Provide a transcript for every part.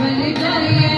ਬਲ ਜਾਏ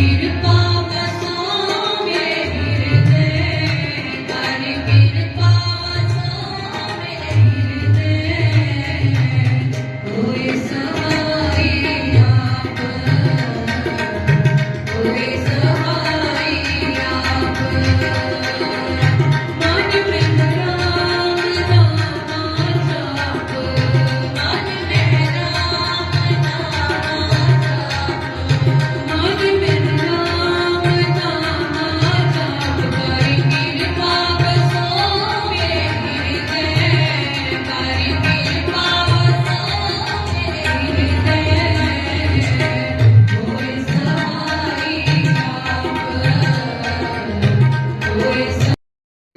Beautiful.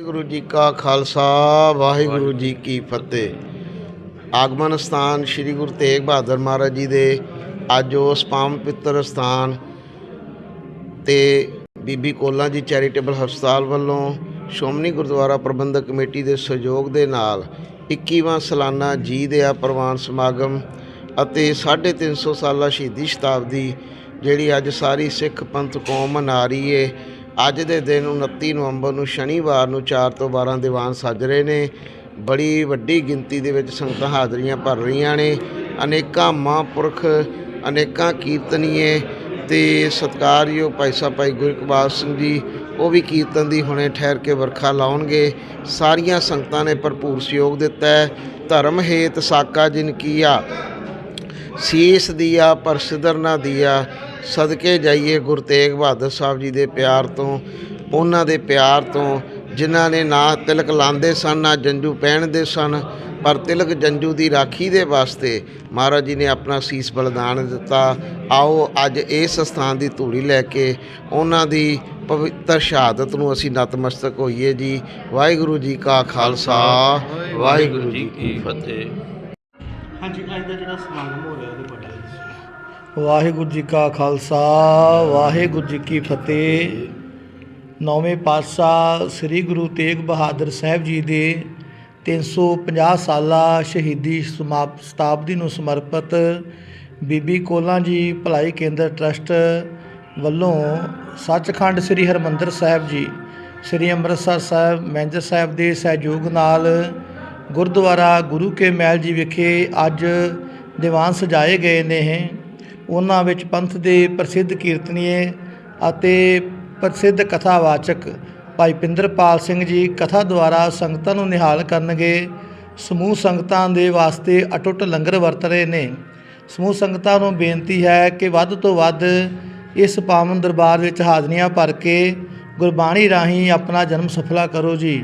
ਵਾਹਿਗੁਰੂ ਜੀ ਕਾ ਖਾਲਸਾ, ਵਾਹਿਗੁਰੂ ਜੀ ਕੀ ਫਤਿਹ। ਆਗਮਨ ਸਥਾਨ ਸ੍ਰੀ ਗੁਰੂ ਤੇਗ ਬਹਾਦਰ ਮਹਾਰਾਜ ਜੀ ਦੇ ਅੱਜ ਉਸ ਪਾਵਨ ਪਿੱਤਰ ਸਥਾਨ ਤੇ ਬੀਬੀ ਕੋਲਾ ਜੀ ਚੈਰੀਟੇਬਲ ਹਸਪਤਾਲ ਵੱਲੋਂ ਸ਼੍ਰੋਮਣੀ ਗੁਰਦੁਆਰਾ ਪ੍ਰਬੰਧਕ ਕਮੇਟੀ ਦੇ ਸਹਿਯੋਗ ਦੇ ਨਾਲ 21ਵਾਂ ਸਾਲਾਨਾ ਜੀ ਦੇ ਆ ਪ੍ਰਵਾਨ ਸਮਾਗਮ ਅਤੇ 350 ਸਾਲਾ ਸ਼ਹੀਦੀ ਸ਼ਤਾਬਦੀ, ਜਿਹੜੀ ਅੱਜ ਸਾਰੀ ਸਿੱਖ ਪੰਥ ਕੌਮ ਮਨਾ ਰਹੀ ਏ। ਅੱਜ ਦੇ ਦਿਨ 29 ਨਵੰਬਰ ਨੂੰ ਸ਼ਨੀਵਾਰ ਨੂੰ 4 ਤੋਂ 12 ਦੀਵਾਨ ਸੱਜ ਰਹੇ ਨੇ। ਬੜੀ ਵੱਡੀ ਗਿਣਤੀ ਦੇ ਵਿੱਚ ਸੰਗਤਾਂ ਹਾਜ਼ਰੀਆਂ ਭਰ ਰਹੀਆਂ ਨੇ। ਅਨੇਕਾਂ ਮਹਾਂਪੁਰਖ, ਅਨੇਕਾਂ ਕੀਰਤਨੀਏ ਤੇ ਸਤਿਕਾਰਯੋਗ ਭਾਈ ਸਾਹਿਬ ਭਾਈ ਗੁਰਕਬਾਲ ਸਿੰਘ ਜੀ, ਉਹ ਵੀ ਕੀਰਤਨ ਦੀ ਹੁਣੇ ਠਹਿਰ ਕੇ ਵਰਖਾ ਲਾਉਣਗੇ। ਸਾਰੀਆਂ ਸੰਗਤਾਂ ਨੇ ਭਰਪੂਰ ਸਹਿਯੋਗ ਦਿੱਤਾ ਹੈ। ਧਰਮ ਹੇਤ ਸਾਕਾ ਜਿਨ ਕੀਆ। ਸੀਸ ਦੀਆ ਪਰ ਸਿਦਰ ਨਾ ਦੀਆ, ਸਦਕੇ ਜਾਈਏ ਗੁਰੂ ਤੇਗ ਬਹਾਦਰ ਸਾਹਿਬ ਜੀ ਦੇ ਪਿਆਰ ਤੋਂ, ਉਹਨਾਂ ਦੇ ਪਿਆਰ ਤੋਂ, ਜਿਨ੍ਹਾਂ ਨੇ ਨਾ ਤਿਲਕ ਲਾਉਂਦੇ ਸਨ, ਨਾ ਜੰਜੂ ਪਹਿਨਦੇ ਸਨ, ਪਰ ਤਿਲਕ ਜੰਜੂ ਦੀ ਰਾਖੀ ਦੇ ਵਾਸਤੇ ਮਹਾਰਾਜ ਜੀ ਨੇ ਆਪਣਾ ਸੀਸ ਬਲਿਦਾਨ ਦਿੱਤਾ। ਆਓ, ਅੱਜ ਇਸ ਸਥਾਨ ਦੀ ਧੂੜੀ ਲੈ ਕੇ ਉਹਨਾਂ ਦੀ ਪਵਿੱਤਰ ਸ਼ਹਾਦਤ ਨੂੰ ਅਸੀਂ ਨਤਮਸਤਕ ਹੋਈਏ ਜੀ। ਵਾਹਿਗੁਰੂ ਜੀ ਕਾ ਖਾਲਸਾ, ਵਾਹਿਗੁਰੂ ਜੀ ਕੀ ਫਤਿਹ। ਹਾਂਜੀ, ਅੱਜ ਦਾ ਜਿਹੜਾ ਸਮਾਗਮ ਹੋ ਰਿਹਾ ਉਹਦੇ ਬਾਰੇ ਵਾਹਿਗੁਰੂ ਜੀ ਕਾ ਖਾਲਸਾ, ਵਾਹਿਗੁਰੂ ਜੀ ਕੀ ਫਤਿਹ। ਨੌਵੇਂ ਪਾਤਸ਼ਾਹ ਸ੍ਰੀ ਗੁਰੂ ਤੇਗ ਬਹਾਦਰ ਸਾਹਿਬ ਜੀ ਦੇ 350 ਸਾਲਾ ਸ਼ਹੀਦੀ ਸਮਾਪ, ਸ਼ਤਾਬਦੀ ਨੂੰ ਸਮਰਪਿਤ ਬੀਬੀ ਕੋਲਾਂ ਜੀ ਭਲਾਈ ਕੇਂਦਰ ਟਰਸਟ ਵੱਲੋਂ ਸੱਚਖੰਡ ਸ੍ਰੀ ਹਰਮੰਦਰ ਸਾਹਿਬ ਜੀ, ਸ੍ਰੀ ਅੰਮ੍ਰਿਤਸਰ ਸਾਹਿਬ ਮੈਂਜਰ ਸਾਹਿਬ ਦੇ ਸਹਿਯੋਗ ਨਾਲ ਗੁਰਦੁਆਰਾ ਗੁਰੂ ਕੇ ਮਹਿਲ ਜੀ ਵਿਖੇ ਅੱਜ ਦੀਵਾਨ ਸਜਾਏ ਗਏ ਨੇ ਉਹਨਾਂ ਵਿੱਚ ਪੰਥ ਦੇ ਪ੍ਰਸਿੱਧ ਕੀਰਤਨੀਏ ਅਤੇ ਪ੍ਰਸਿੱਧ ਕਥਾਵਾਚਕ ਭਾਈ ਪਿੰਦਰਪਾਲ ਸਿੰਘ ਜੀ ਕਥਾ ਦੁਆਰਾ ਸੰਗਤਾਂ ਨੂੰ ਨਿਹਾਲ ਕਰਨਗੇ। ਸਮੂਹ ਸੰਗਤਾਂ ਦੇ ਵਾਸਤੇ ਅਟੁੱਟ ਲੰਗਰ ਵਰਤ ਰਹੇ ਨੇ। ਸਮੂਹ ਸੰਗਤਾਂ ਨੂੰ ਬੇਨਤੀ ਹੈ ਕਿ ਵੱਧ ਤੋਂ ਵੱਧ ਇਸ ਪਾਵਨ ਦਰਬਾਰ ਵਿੱਚ ਹਾਜ਼ਰੀਆਂ ਭਰ ਕੇ ਗੁਰਬਾਣੀ ਰਾਹੀਂ ਆਪਣਾ ਜਨਮ ਸਫਲਾ ਕਰੋ ਜੀ।